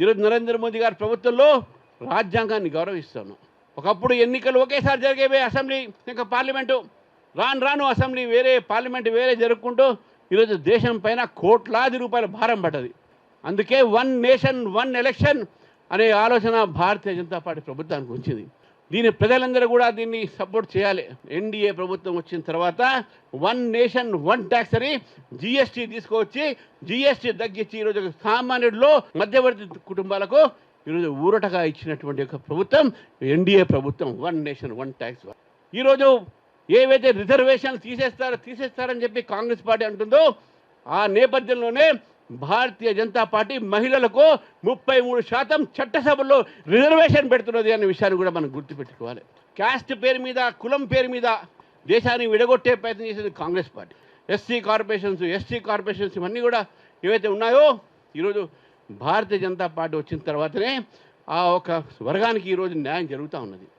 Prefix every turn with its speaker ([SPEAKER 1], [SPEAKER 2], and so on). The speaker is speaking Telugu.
[SPEAKER 1] ఈరోజు నరేంద్ర మోదీ గారి ప్రభుత్వంలో రాజ్యాంగాన్ని గౌరవిస్తాను. ఒకప్పుడు ఎన్నికలు ఒకేసారి జరిగేవే అసెంబ్లీ ఇంకా పార్లమెంటు. రాను రాను అసెంబ్లీ వేరే పార్లమెంట్ వేరే జరుపుకుంటూ ఈరోజు దేశం పైన కోట్లాది రూపాయల భారం పడ్డది. అందుకే వన్ నేషన్ వన్ ఎలక్షన్ అనే ఆలోచన భారతీయ జనతా పార్టీ ప్రభుత్వానికి వచ్చింది. దీని ప్రజలందరూ కూడా దీన్ని సపోర్ట్ చేయాలి. ఎన్డీఏ ప్రభుత్వం వచ్చిన తర్వాత వన్ నేషన్ వన్ ట్యాక్స్ అని జిఎస్టీ తీసుకువచ్చి జిఎస్టీ తగ్గించి ఈరోజు సామాన్యుడిలో మధ్యవర్తి కుటుంబాలకు ఈరోజు ఊరటగా ఇచ్చినటువంటి ఒక ప్రభుత్వం ఎన్డీఏ ప్రభుత్వం వన్ నేషన్ వన్ ట్యాక్స్. ఈరోజు ఏవైతే రిజర్వేషన్లు తీసేస్తారో తీసేస్తారని చెప్పి కాంగ్రెస్ పార్టీ అంటుందో ఆ నేపథ్యంలోనే భారతీయ జనతా పార్టీ మహిళలకు ముప్పై మూడు శాతం చట్టసభలో రిజర్వేషన్ పెడుతున్నది అనే విషయాన్ని కూడా మనం గుర్తుపెట్టుకోవాలి. క్యాస్ట్ పేరు మీద కులం పేరు మీద దేశాన్ని విడగొట్టే ప్రయత్నం చేసేది Congress party. SC corporations ST corporations ఇవన్నీ కూడా ఏవైతే ఉన్నాయో ఈరోజు భారతీయ జనతా పార్టీ వచ్చిన తర్వాతనే ఆ ఒక వర్గానికి ఈరోజు న్యాయం జరుగుతూ ఉన్నది.